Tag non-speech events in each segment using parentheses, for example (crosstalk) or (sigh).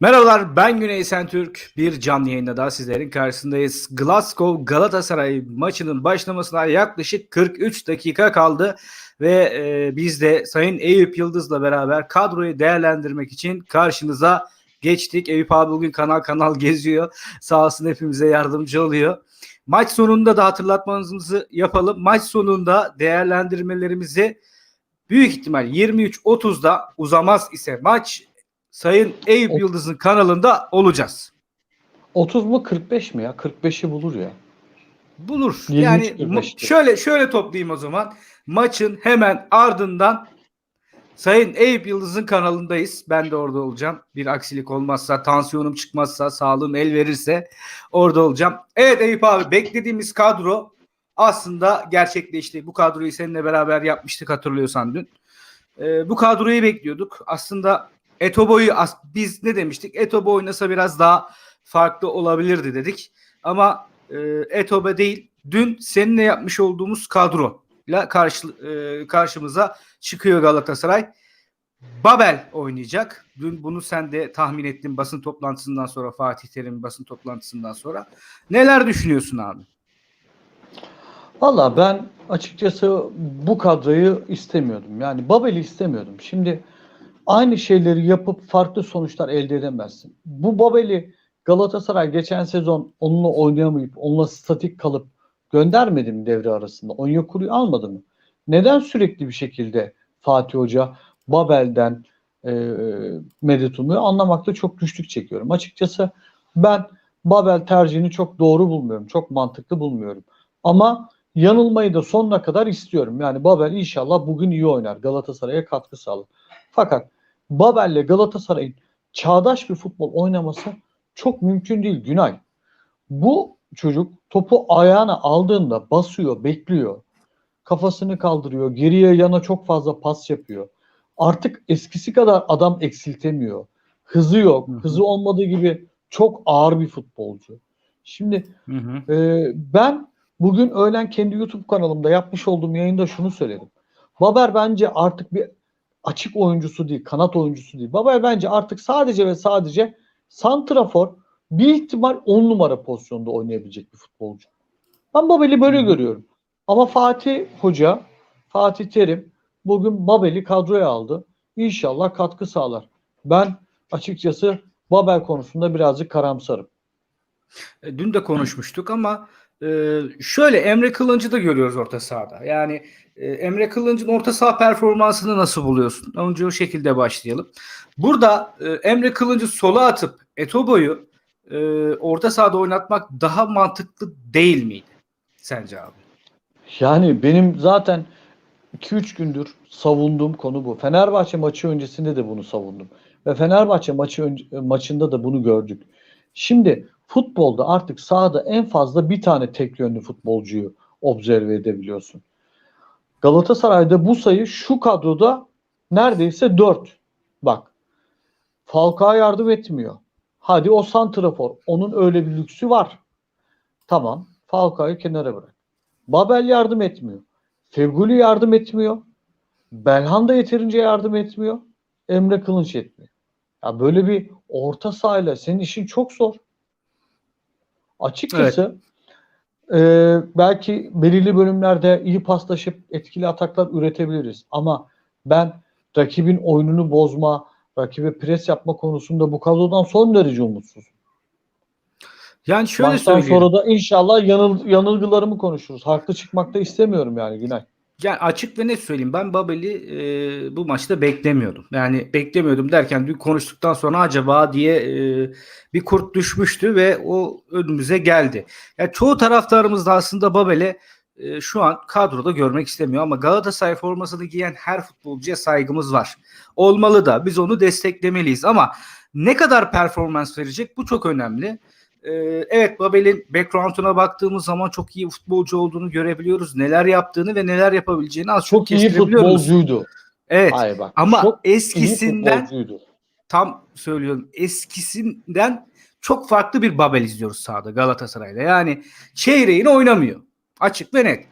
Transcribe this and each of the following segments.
Merhabalar ben Güney Sentürk. Bir canlı yayında daha sizlerin karşısındayız. Glasgow Galatasaray maçının başlamasına yaklaşık 43 dakika kaldı. Ve e, biz de Sayın Eyüp Yıldız'la beraber kadroyu değerlendirmek için karşınıza geçtik. Eyüp abi bugün kanal kanal (laughs) geziyor. Sağ olsun hepimize yardımcı oluyor. Maç sonunda da hatırlatmanızı yapalım. Maç sonunda değerlendirmelerimizi büyük ihtimal 23.30'da uzamaz ise maç Sayın Eyüp O- Yıldız'ın kanalında olacağız. 30 mu 45 mi ya? 45'i bulur ya. Bulur. 23 yani ma- şöyle şöyle toplayayım o zaman. Maçın hemen ardından Sayın Eyüp Yıldız'ın kanalındayız. Ben de orada olacağım. Bir aksilik olmazsa, tansiyonum çıkmazsa, sağlığım el verirse orada olacağım. Evet Eyüp abi beklediğimiz kadro aslında gerçekleşti. Bu kadroyu seninle beraber yapmıştık hatırlıyorsan dün. Ee, bu kadroyu bekliyorduk. Aslında Etobo'yu biz ne demiştik? Etobo oynasa biraz daha farklı olabilirdi dedik. Ama e, Etobe değil dün seninle yapmış olduğumuz kadroyla karşı, e, karşımıza çıkıyor Galatasaray. Babel oynayacak. Dün bunu sen de tahmin ettin basın toplantısından sonra Fatih Terim basın toplantısından sonra. Neler düşünüyorsun abi? Valla ben açıkçası bu kadroyu istemiyordum. Yani Babel'i istemiyordum. Şimdi aynı şeyleri yapıp farklı sonuçlar elde edemezsin. Bu Babel'i Galatasaray geçen sezon onunla oynayamayıp onunla statik kalıp göndermedi mi devre arasında? Onyekuru'yu almadı mı? Neden sürekli bir şekilde Fatih Hoca Babel'den e, medet umuyor anlamakta çok güçlük çekiyorum. Açıkçası ben Babel tercihini çok doğru bulmuyorum. Çok mantıklı bulmuyorum. Ama yanılmayı da sonuna kadar istiyorum. Yani Babel inşallah bugün iyi oynar. Galatasaray'a katkı sağlar. Fakat Babel'le Galatasaray'ın çağdaş bir futbol oynaması çok mümkün değil Günay. Bu çocuk topu ayağına aldığında basıyor, bekliyor. Kafasını kaldırıyor. Geriye yana çok fazla pas yapıyor. Artık eskisi kadar adam eksiltemiyor. Hızı yok. Hı hı. Hızı olmadığı gibi çok ağır bir futbolcu. Şimdi Hı hı. ee, ben bugün öğlen kendi YouTube kanalımda yapmış olduğum yayında şunu söyledim. Baber bence artık bir açık oyuncusu değil, kanat oyuncusu değil. Baber bence artık sadece ve sadece santrafor bir ihtimal 10 numara pozisyonda oynayabilecek bir futbolcu. Ben Babel'i böyle hı. görüyorum. Ama Fatih Hoca, Fatih Terim bugün Babel'i kadroya aldı. İnşallah katkı sağlar. Ben açıkçası Babel konusunda birazcık karamsarım. E, Dün de konuşmuştuk ama e, şöyle Emre Kılıncı da görüyoruz orta sahada. Yani e, Emre Kılıncı'nın orta saha performansını nasıl buluyorsun? Önce o şekilde başlayalım. Burada e, Emre Kılıncı sola atıp Etobo'yu e, orta sahada oynatmak daha mantıklı değil miydi sence abi? Yani benim zaten 2-3 gündür savunduğum konu bu. Fenerbahçe maçı öncesinde de bunu savundum. Ve Fenerbahçe maçı önce- maçında da bunu gördük. Şimdi futbolda artık sahada en fazla bir tane tek yönlü futbolcuyu observe edebiliyorsun. Galatasaray'da bu sayı şu kadroda neredeyse 4. Bak Falcao yardım etmiyor. Hadi o santrafor. Onun öyle bir lüksü var. Tamam. Falcao'yu kenara bırak. Babel yardım etmiyor. Feguli yardım etmiyor. Belhanda yeterince yardım etmiyor. Emre Kılınç etmiyor. Ya böyle bir orta sahayla senin işin çok zor. Açıkçası e, belki belirli bölümlerde iyi paslaşıp etkili ataklar üretebiliriz. Ama ben rakibin oyununu bozma, rakibe pres yapma konusunda bu kadrodan son derece umutsuzum. Yani şöyle Maçtan söyleyeyim. sonra da inşallah yanıl, yanılgılarımı konuşuruz. Haklı çıkmak da istemiyorum yani Günay. Yani açık ve net söyleyeyim ben Babel'i e, bu maçta beklemiyordum. Yani beklemiyordum derken dün konuştuktan sonra acaba diye e, bir kurt düşmüştü ve o önümüze geldi. Yani çoğu taraftarımız da aslında Babel'e e, şu an kadroda görmek istemiyor ama Galatasaray formasını giyen her futbolcuya saygımız var. Olmalı da biz onu desteklemeliyiz ama ne kadar performans verecek bu çok önemli. Ee, evet Babel'in background'una baktığımız zaman çok iyi futbolcu olduğunu görebiliyoruz. Neler yaptığını ve neler yapabileceğini az çok, Çok iyi futbolcuydu. Evet. Hayır bak. Ama çok eskisinden tam söylüyorum eskisinden çok farklı bir Babel izliyoruz sahada Galatasaray'da. Yani çeyreğini oynamıyor. Açık ve net.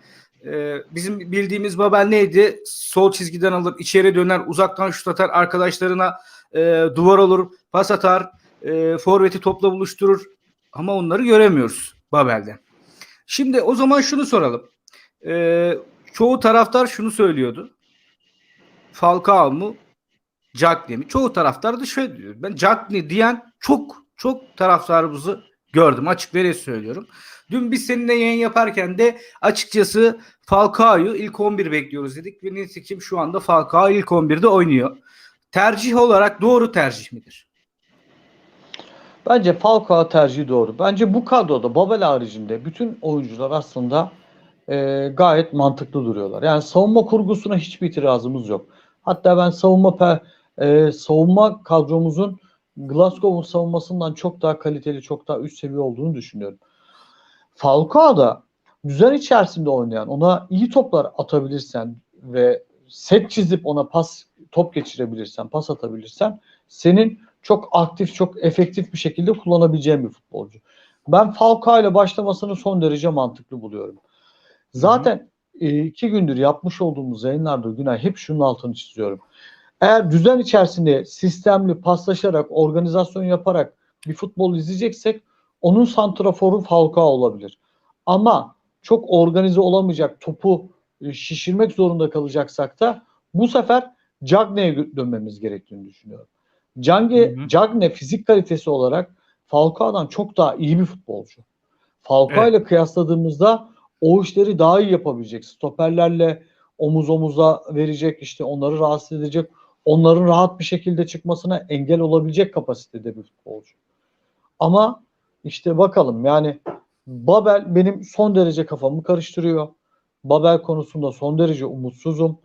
Ee, bizim bildiğimiz Babel neydi? Sol çizgiden alır, içeri döner, uzaktan şut atar, arkadaşlarına e, duvar olur, pas atar, e, forveti topla buluşturur ama onları göremiyoruz Babel'den. Şimdi o zaman şunu soralım. E, çoğu taraftar şunu söylüyordu. Falcao mu? Cagney mi? Çoğu taraftar da şöyle diyor. Ben Cagney diyen çok çok taraftarımızı gördüm. Açık veri söylüyorum. Dün biz seninle yayın yaparken de açıkçası Falcao'yu ilk 11 bekliyoruz dedik ve nitekim şu anda Falcao ilk 11'de oynuyor. Tercih olarak doğru tercih midir? Bence Falcao tercihi doğru. Bence bu kadroda Babel haricinde bütün oyuncular aslında e, gayet mantıklı duruyorlar. Yani savunma kurgusuna hiçbir itirazımız yok. Hatta ben savunma pe, e, savunma kadromuzun Glasgow'un savunmasından çok daha kaliteli, çok daha üst seviye olduğunu düşünüyorum. Falcao da düzen içerisinde oynayan, ona iyi toplar atabilirsen ve set çizip ona pas top geçirebilirsen, pas atabilirsen senin çok aktif, çok efektif bir şekilde kullanabileceğin bir futbolcu. Ben Falcao ile başlamasını son derece mantıklı buluyorum. Zaten e, iki gündür yapmış olduğumuz yayınlarda Günay hep şunun altını çiziyorum. Eğer düzen içerisinde sistemli paslaşarak, organizasyon yaparak bir futbol izleyeceksek onun santraforu Falcao olabilir. Ama çok organize olamayacak, topu e, şişirmek zorunda kalacaksak da bu sefer Cagney'e dönmemiz gerektiğini düşünüyorum. Cange. Cagne fizik kalitesi olarak Falcao'dan çok daha iyi bir futbolcu. Falcao Evet. ile kıyasladığımızda o işleri daha iyi yapabilecek. Stoperlerle omuz omuza verecek, işte onları rahatsız edecek, onların rahat bir şekilde çıkmasına engel olabilecek kapasitede bir futbolcu. Ama işte bakalım yani Babel benim son derece kafamı karıştırıyor. Babel konusunda son derece umutsuzum.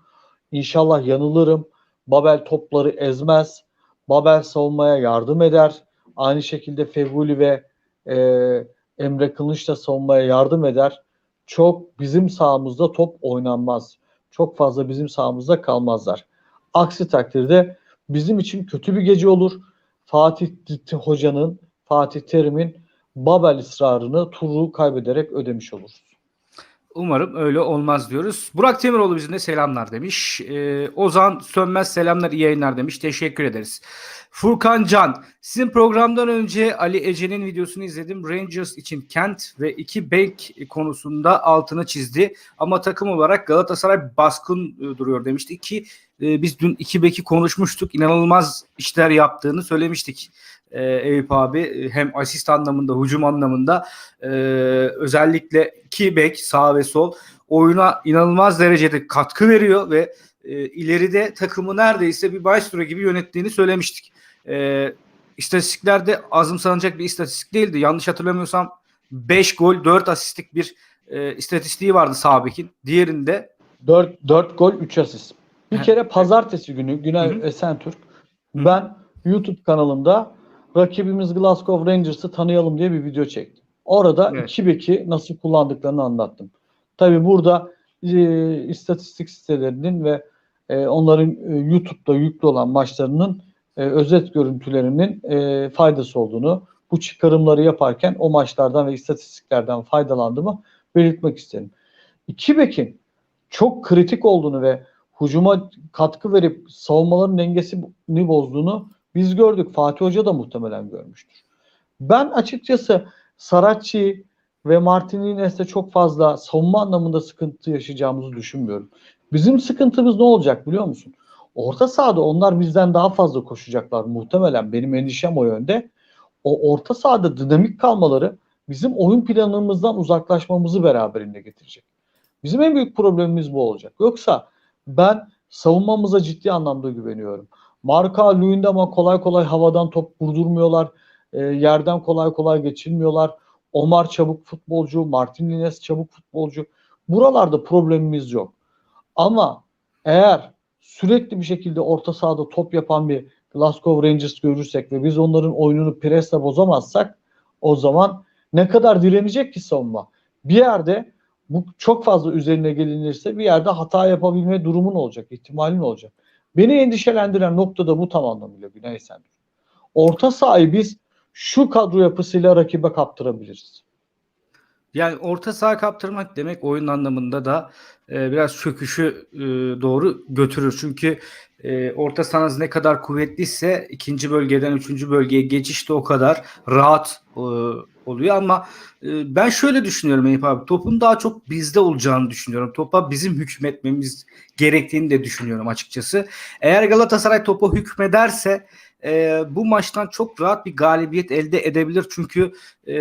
İnşallah yanılırım. Babel topları ezmez. Babel savunmaya yardım eder. Aynı şekilde Feguli ve e, Emre Kılıç da savunmaya yardım eder. Çok bizim sahamızda top oynanmaz. Çok fazla bizim sahamızda kalmazlar. Aksi takdirde bizim için kötü bir gece olur. Fatih Hoca'nın, Fatih Terim'in Babel ısrarını turu kaybederek ödemiş oluruz. Umarım öyle olmaz diyoruz. Burak Temiroğlu bizimle de selamlar demiş. Ee, Ozan Sönmez selamlar iyi yayınlar demiş. Teşekkür ederiz. Furkan Can, sizin programdan önce Ali Ece'nin videosunu izledim. Rangers için Kent ve iki bek konusunda altını çizdi. Ama takım olarak Galatasaray baskın e, duruyor demişti ki e, biz dün iki beki konuşmuştuk. İnanılmaz işler yaptığını söylemiştik. E, Eyüp abi e, hem asist anlamında, hücum anlamında e, özellikle iki bek sağ ve sol oyuna inanılmaz derecede katkı veriyor ve e, ileride takımı neredeyse bir maestro gibi yönettiğini söylemiştik. E, istatistiklerde azımsanacak bir istatistik değildi. Yanlış hatırlamıyorsam 5 gol 4 asistlik bir e, istatistiği vardı Sabek'in. Diğerinde 4, 4 gol 3 asist. Bir kere pazartesi günü Günay Hı hı. Esentürk ben YouTube kanalımda rakibimiz Glasgow Rangers'ı tanıyalım diye bir video çektim. Orada Evet. iki beki nasıl kullandıklarını anlattım. Tabi burada e, istatistik sitelerinin ve e, onların e, YouTube'da yüklü olan maçlarının e, özet görüntülerinin e, faydası olduğunu, bu çıkarımları yaparken o maçlardan ve istatistiklerden faydalandığımı belirtmek isterim. İki bekin çok kritik olduğunu ve hücuma katkı verip savunmaların dengesini bozduğunu biz gördük. Fatih Hoca da muhtemelen görmüştür. Ben açıkçası Saracchi ve Martinez'te çok fazla savunma anlamında sıkıntı yaşayacağımızı düşünmüyorum. Bizim sıkıntımız ne olacak biliyor musun? Orta sahada onlar bizden daha fazla koşacaklar muhtemelen. Benim endişem o yönde. O orta sahada dinamik kalmaları bizim oyun planımızdan uzaklaşmamızı beraberinde getirecek. Bizim en büyük problemimiz bu olacak. Yoksa ben savunmamıza ciddi anlamda güveniyorum. Marka Luyendama kolay kolay havadan top vurdurmuyorlar. E, yerden kolay kolay geçilmiyorlar. Omar çabuk futbolcu, Martin Lines çabuk futbolcu. Buralarda problemimiz yok. Ama eğer sürekli bir şekilde orta sahada top yapan bir Glasgow Rangers görürsek ve biz onların oyununu presle bozamazsak o zaman ne kadar direnecek ki savunma? Bir yerde bu çok fazla üzerine gelinirse bir yerde hata yapabilme durumun olacak, ihtimalin olacak. Beni endişelendiren nokta da bu tam anlamıyla Güney Sendur. Orta sahayı biz şu kadro yapısıyla rakibe kaptırabiliriz. Yani orta saha kaptırmak demek oyun anlamında da e, biraz çöküşü e, doğru götürür. Çünkü e, orta sahanız ne kadar kuvvetliyse ikinci bölgeden üçüncü bölgeye geçiş de o kadar rahat e, oluyor. Ama e, ben şöyle düşünüyorum Eyüp abi. Topun daha çok bizde olacağını düşünüyorum. Topa bizim hükmetmemiz gerektiğini de düşünüyorum açıkçası. Eğer Galatasaray topa hükmederse e, bu maçtan çok rahat bir galibiyet elde edebilir. Çünkü e,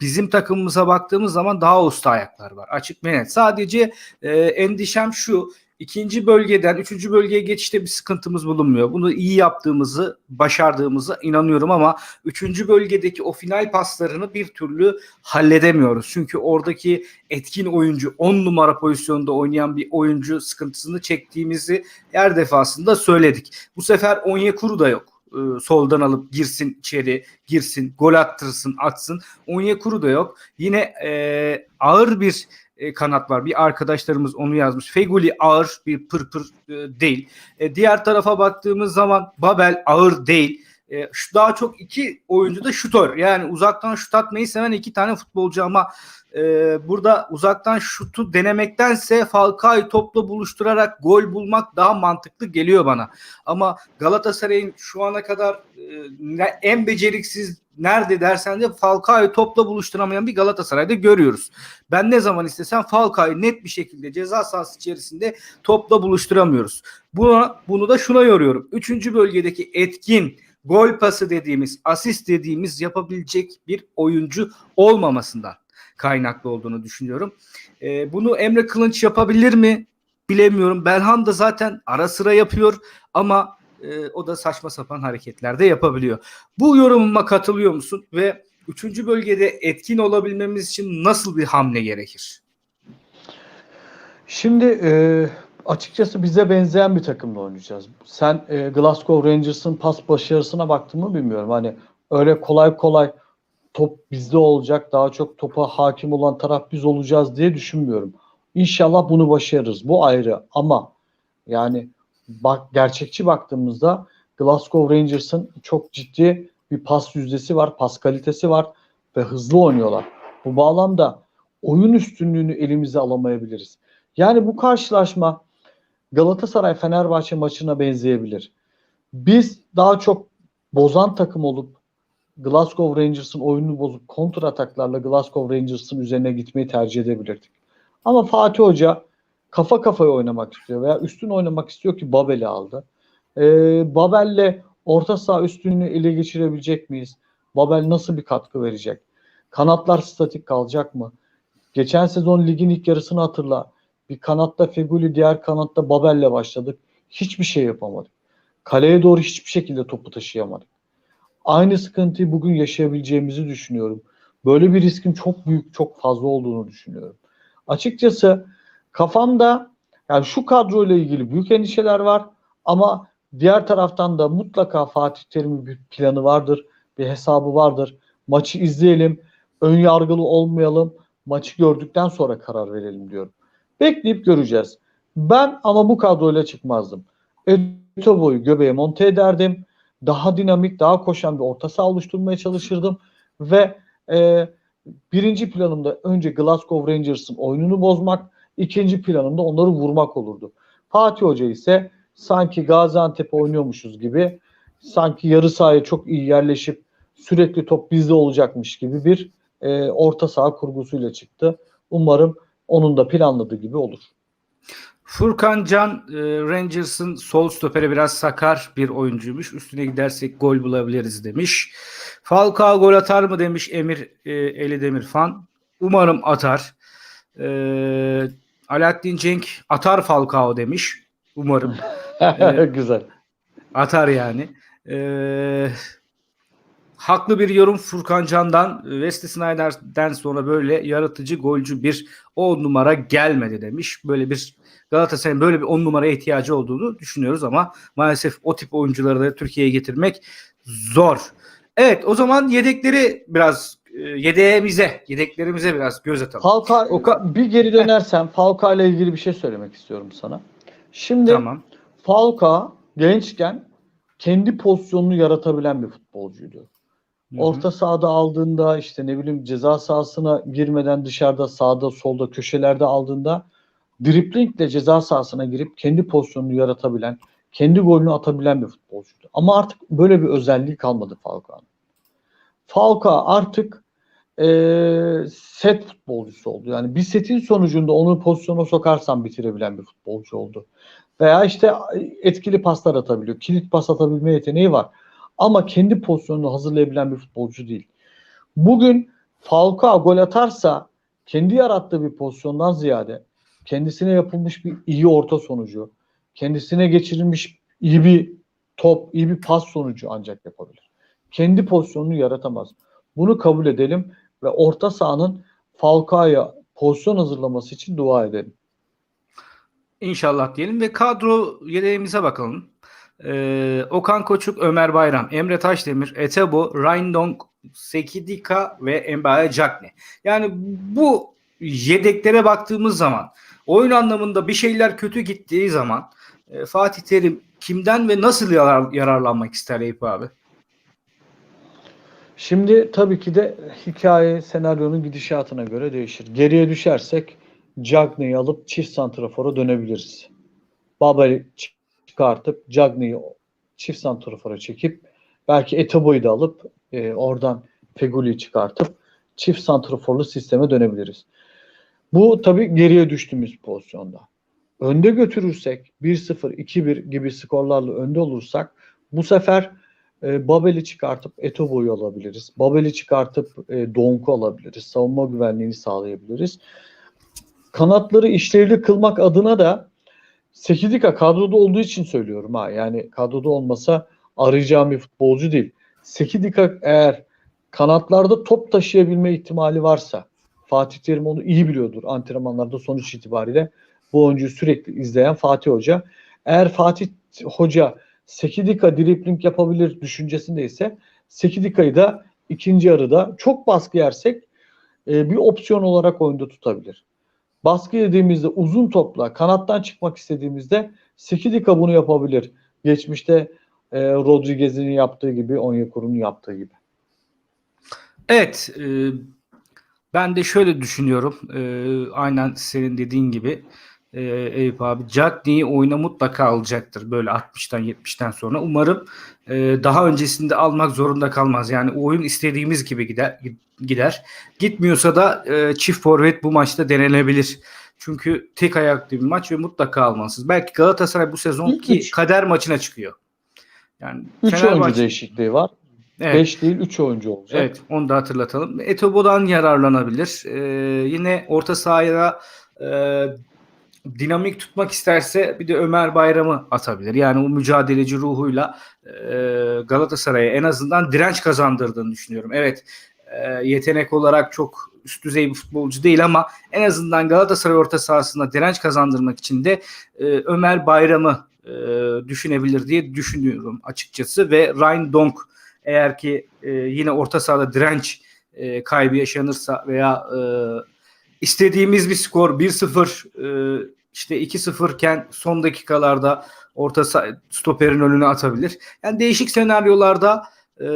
bizim takımımıza baktığımız zaman daha usta ayaklar var. Açık ve. Sadece e, endişem şu. İkinci bölgeden üçüncü bölgeye geçişte bir sıkıntımız bulunmuyor. Bunu iyi yaptığımızı, başardığımızı inanıyorum ama üçüncü bölgedeki o final paslarını bir türlü halledemiyoruz. Çünkü oradaki etkin oyuncu, 10 numara pozisyonda oynayan bir oyuncu sıkıntısını çektiğimizi her defasında söyledik. Bu sefer Onyekuru da yok. Ee, soldan alıp girsin içeri, girsin, gol attırsın, atsın. Onyekuru da yok. Yine e, ağır bir e, kanat var. Bir arkadaşlarımız onu yazmış. Feguli ağır bir pırpır e, değil. E, diğer tarafa baktığımız zaman Babel ağır değil. Şu daha çok iki oyuncu da şutör. Yani uzaktan şut atmayı seven iki tane futbolcu ama burada uzaktan şutu denemektense Falcao'yu topla buluşturarak gol bulmak daha mantıklı geliyor bana. Ama Galatasaray'ın şu ana kadar en beceriksiz nerede dersen de Falcao'yu topla buluşturamayan bir Galatasaray'da görüyoruz. Ben ne zaman istesem Falcao'yu net bir şekilde ceza sahası içerisinde topla buluşturamıyoruz. Buna, bunu da şuna yoruyorum. Üçüncü bölgedeki etkin gol pası dediğimiz, asist dediğimiz yapabilecek bir oyuncu olmamasından kaynaklı olduğunu düşünüyorum. Ee, bunu Emre Kılınç yapabilir mi? Bilemiyorum. Belhan da zaten ara sıra yapıyor ama e, o da saçma sapan hareketler de yapabiliyor. Bu yorumuma katılıyor musun? Ve üçüncü bölgede etkin olabilmemiz için nasıl bir hamle gerekir? Şimdi e, açıkçası bize benzeyen bir takımla oynayacağız. Sen e, Glasgow Rangers'ın pas başarısına baktın mı bilmiyorum. Hani öyle kolay kolay top bizde olacak, daha çok topa hakim olan taraf biz olacağız diye düşünmüyorum. İnşallah bunu başarırız. Bu ayrı ama yani bak gerçekçi baktığımızda Glasgow Rangers'ın çok ciddi bir pas yüzdesi var, pas kalitesi var ve hızlı oynuyorlar. Bu bağlamda oyun üstünlüğünü elimize alamayabiliriz. Yani bu karşılaşma Galatasaray Fenerbahçe maçına benzeyebilir. Biz daha çok bozan takım olup Glasgow Rangers'ın oyununu bozup kontra ataklarla Glasgow Rangers'ın üzerine gitmeyi tercih edebilirdik. Ama Fatih Hoca kafa kafaya oynamak istiyor veya üstün oynamak istiyor ki Babel'i aldı. Ee, Babel'le orta saha üstünlüğünü ele geçirebilecek miyiz? Babel nasıl bir katkı verecek? Kanatlar statik kalacak mı? Geçen sezon ligin ilk yarısını hatırla. Bir kanatta Feguli, diğer kanatta Babel'le başladık. Hiçbir şey yapamadık. Kaleye doğru hiçbir şekilde topu taşıyamadık. Aynı sıkıntıyı bugün yaşayabileceğimizi düşünüyorum. Böyle bir riskin çok büyük, çok fazla olduğunu düşünüyorum. Açıkçası kafamda yani şu kadroyla ilgili büyük endişeler var ama diğer taraftan da mutlaka Fatih Terim'in bir planı vardır, bir hesabı vardır. Maçı izleyelim, ön yargılı olmayalım, maçı gördükten sonra karar verelim diyorum. Bekleyip göreceğiz. Ben ama bu kadroyla çıkmazdım. Etobo'yu göbeğe monte ederdim. Daha dinamik, daha koşan bir orta saha oluşturmaya çalışırdım. Ve e, birinci planımda önce Glasgow Rangers'ın oyununu bozmak, ikinci planımda onları vurmak olurdu. Fatih Hoca ise sanki Gaziantep oynuyormuşuz gibi, sanki yarı sahaya çok iyi yerleşip sürekli top bizde olacakmış gibi bir e, orta saha kurgusuyla çıktı. Umarım onun da planladığı gibi olur. Furkan Can e, Rangers'ın sol stopere biraz sakar bir oyuncuymuş. Üstüne gidersek gol bulabiliriz demiş. Falcao gol atar mı demiş Emir e, Eli Demir fan. Umarım atar. E, Alaaddin Cenk atar Falcao demiş. Umarım (laughs) Evet. Güzel. atar yani. E, haklı bir yorum Furkan Can'dan. Wesley Snyder'den sonra böyle yaratıcı golcü bir 10 numara gelmedi demiş. Böyle bir Galatasaray'ın böyle bir 10 numaraya ihtiyacı olduğunu düşünüyoruz ama maalesef o tip oyuncuları da Türkiye'ye getirmek zor. Evet o zaman yedekleri biraz yedeğimize, yedeklerimize biraz göz atalım. Falcao Oka- bir geri dönersem Falcao ile ilgili bir şey söylemek istiyorum sana. Şimdi Tamam. Falcao gençken kendi pozisyonunu yaratabilen bir futbolcuydu. hı. Orta sahada aldığında işte ne bileyim ceza sahasına girmeden dışarıda sağda solda köşelerde aldığında driplingle ceza sahasına girip kendi pozisyonunu yaratabilen, kendi golünü atabilen bir futbolcuydu. Ama artık böyle bir özelliği kalmadı Falcao'nun. Falcao artık eee, set futbolcusu oldu. Yani bir setin sonucunda onu pozisyona sokarsan bitirebilen bir futbolcu oldu. Veya işte etkili paslar atabiliyor. Kilit pas atabilme yeteneği var. Ama kendi pozisyonunu hazırlayabilen bir futbolcu değil. Bugün Falcao gol atarsa kendi yarattığı bir pozisyondan ziyade kendisine yapılmış bir iyi orta sonucu, kendisine geçirilmiş iyi bir top, iyi bir pas sonucu ancak yapabilir. Kendi pozisyonunu yaratamaz. Bunu kabul edelim ve orta sahanın Falcao'ya pozisyon hazırlaması için dua edelim. İnşallah diyelim ve kadro yedeğimize bakalım. Ee, Okan Koçuk, Ömer Bayram, Emre Taşdemir, Etebo, Rindong, Sekidika ve Mbaye Cakne. Yani bu yedeklere baktığımız zaman oyun anlamında bir şeyler kötü gittiği zaman e, Fatih Terim kimden ve nasıl yarar, yararlanmak ister Eyüp abi? Şimdi tabii ki de hikaye senaryonun gidişatına göre değişir. Geriye düşersek Cagney'i alıp çift santrafora dönebiliriz. Babel'i çıkartıp Cagney'i çift santrafora çekip belki Etebo'yu da alıp e, oradan Feguli'yi çıkartıp çift santraforlu sisteme dönebiliriz. Bu tabii geriye düştüğümüz pozisyonda. Önde götürürsek 1-0, 2-1 gibi skorlarla önde olursak bu sefer e, Babel'i çıkartıp Etobo'yu alabiliriz. Babel'i çıkartıp e, Donk'u alabiliriz. Savunma güvenliğini sağlayabiliriz. Kanatları işlevli kılmak adına da Sekidika kadroda olduğu için söylüyorum ha. Yani kadroda olmasa arayacağım bir futbolcu değil. Sekidika eğer kanatlarda top taşıyabilme ihtimali varsa Fatih Terim onu iyi biliyordur antrenmanlarda sonuç itibariyle. Bu oyuncuyu sürekli izleyen Fatih Hoca. Eğer Fatih Hoca Sekidika dripling yapabilir düşüncesinde ise Sekidika'yı da ikinci yarıda çok baskı yersek e, bir opsiyon olarak oyunda tutabilir. Baskı yediğimizde uzun topla kanattan çıkmak istediğimizde Sekidika bunu yapabilir. Geçmişte e, Rodriguez'in yaptığı gibi, Onyekuru'nun yaptığı gibi. Evet, e, ben de şöyle düşünüyorum. E, aynen senin dediğin gibi e, Eyüp abi. Cagney'i oyuna mutlaka alacaktır böyle 60'tan 70'ten sonra. Umarım e, daha öncesinde almak zorunda kalmaz. Yani oyun istediğimiz gibi gider. gider. Gitmiyorsa da e, çift forvet bu maçta denenebilir. Çünkü tek ayaklı bir maç ve mutlaka almalısınız. Belki Galatasaray bu sezon ki Üç. kader maçına çıkıyor. Yani 3 oyuncu Fenerbahçe- değişikliği var. Evet. 5 değil 3 oyuncu olacak. Evet, onu da hatırlatalım. Etobo'dan yararlanabilir. Ee, yine orta sahaya e, dinamik tutmak isterse bir de Ömer Bayram'ı atabilir. Yani o mücadeleci ruhuyla e, Galatasaray'a en azından direnç kazandırdığını düşünüyorum. Evet, e, yetenek olarak çok üst düzey bir futbolcu değil ama en azından Galatasaray orta sahasında direnç kazandırmak için de e, Ömer Bayram'ı düşünebilir diye düşünüyorum açıkçası ve Ryan Donk eğer ki yine orta sahada direnç e, kaybı yaşanırsa veya e, istediğimiz bir skor 1-0 e, işte 2-0 iken son dakikalarda orta stoperin önüne atabilir. Yani değişik senaryolarda e,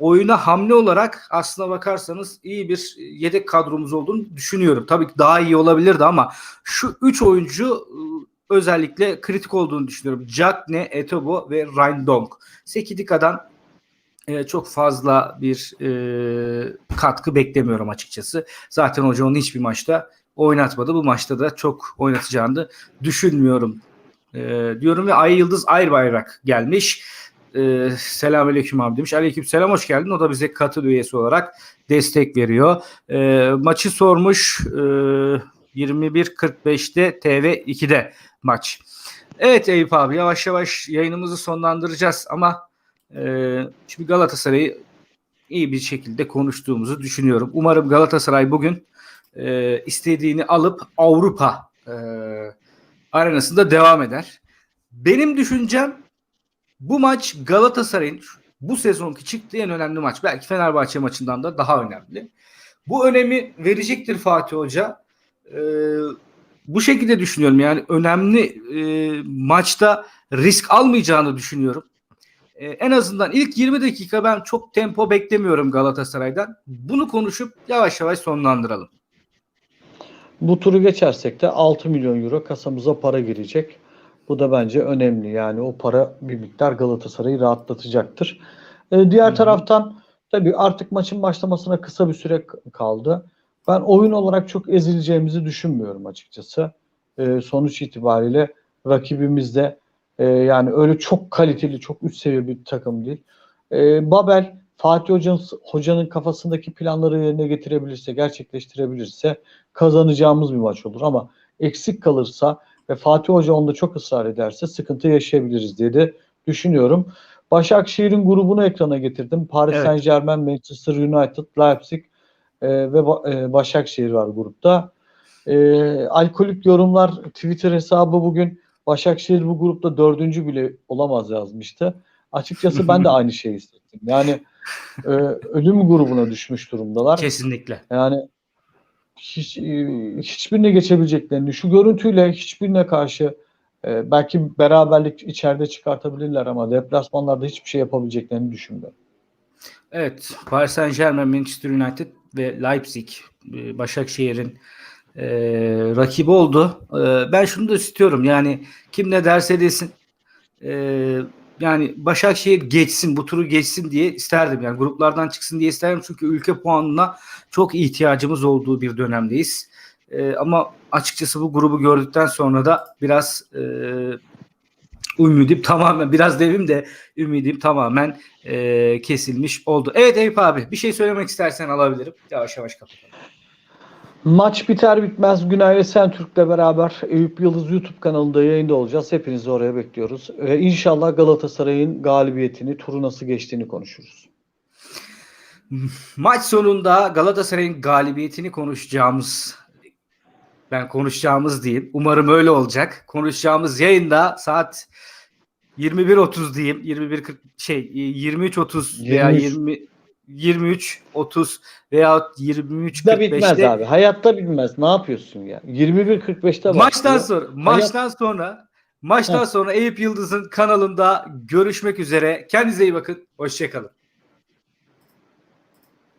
oyuna hamle olarak aslına bakarsanız iyi bir yedek kadromuz olduğunu düşünüyorum. Tabii ki daha iyi olabilirdi ama şu 3 oyuncu e, özellikle kritik olduğunu düşünüyorum. Cagne, Etobo ve Rindong. Sekidika'dan e, çok fazla bir e, katkı beklemiyorum açıkçası. Zaten hoca onu hiçbir maçta oynatmadı. Bu maçta da çok oynatacağını düşünmüyorum e, diyorum ve Ay Yıldız Aybayrak gelmiş. E, Selamünaleyküm abi demiş. Aleyküm selam hoş geldin. O da bize katıl üyesi olarak destek veriyor. E, maçı sormuş e, 21.45'te TV2'de maç. Evet Eyüp abi yavaş yavaş yayınımızı sonlandıracağız ama ee, şimdi Galatasaray'ı iyi bir şekilde konuştuğumuzu düşünüyorum. Umarım Galatasaray bugün e, istediğini alıp Avrupa e, arenasında devam eder. Benim düşüncem bu maç Galatasaray'ın bu sezonki çıktığı en önemli maç. Belki Fenerbahçe maçından da daha önemli. Bu önemi verecektir Fatih Hoca. Ee, bu şekilde düşünüyorum. Yani önemli e, maçta risk almayacağını düşünüyorum. E, en azından ilk 20 dakika ben çok tempo beklemiyorum Galatasaray'dan. Bunu konuşup yavaş yavaş sonlandıralım. Bu turu geçersek de 6 milyon euro kasamıza para girecek. Bu da bence önemli. Yani o para bir miktar Galatasaray'ı rahatlatacaktır. Ee, diğer hı. taraftan tabii artık maçın başlamasına kısa bir süre kaldı. Ben oyun olarak çok ezileceğimizi düşünmüyorum açıkçası. Ee, sonuç itibariyle rakibimiz de e, yani öyle çok kaliteli, çok üst seviye bir takım değil. Ee, Babel Fatih Hoca'nın, hocanın kafasındaki planları yerine getirebilirse, gerçekleştirebilirse kazanacağımız bir maç olur ama eksik kalırsa ve Fatih Hoca onda çok ısrar ederse sıkıntı yaşayabiliriz diye de düşünüyorum. Başakşehir'in grubunu ekrana getirdim. Paris Evet. Saint Germain, Manchester United, Leipzig e, ve e, Başakşehir var grupta. E, alkolik yorumlar Twitter hesabı bugün Başakşehir bu grupta dördüncü bile olamaz yazmıştı. Açıkçası ben de (laughs) aynı şeyi hissettim. Yani e, ölüm grubuna düşmüş durumdalar. Kesinlikle. Yani hiç, e, hiçbirine geçebileceklerini, şu görüntüyle hiçbirine karşı e, belki beraberlik içeride çıkartabilirler ama deplasmanlarda hiçbir şey yapabileceklerini düşünmüyorum. Evet, Paris Saint Germain, Manchester United ve Leipzig e, Başakşehir'in e, rakibi oldu. E, ben şunu da istiyorum yani kim ne derse desin e, yani Başakşehir geçsin, bu turu geçsin diye isterdim. Yani gruplardan çıksın diye isterdim çünkü ülke puanına çok ihtiyacımız olduğu bir dönemdeyiz. E, ama açıkçası bu grubu gördükten sonra da biraz e, ümidim tamamen biraz devim de ümidim tamamen e, kesilmiş oldu. Evet Eyüp abi bir şey söylemek istersen alabilirim. Yavaş yavaş kapatalım. Maç biter bitmez Günay ve Sentürk'le beraber Eyüp Yıldız YouTube kanalında yayında olacağız. Hepinizi oraya bekliyoruz. Ve inşallah Galatasaray'ın galibiyetini, turu nasıl geçtiğini konuşuruz. Maç sonunda Galatasaray'ın galibiyetini konuşacağımız ben konuşacağımız diyeyim. Umarım öyle olacak. Konuşacağımız yayında saat 21.30 diyeyim. 21.40 şey 23.30 veya 23. 20 23.30 veya 23.45'te Da bitmez abi. Hayatta bitmez. Ne yapıyorsun ya? 21.45'te Maçtan başlıyor. sonra maçtan sonra maçtan sonra Eyüp Yıldız'ın kanalında görüşmek üzere. Kendinize iyi bakın. Hoşçakalın.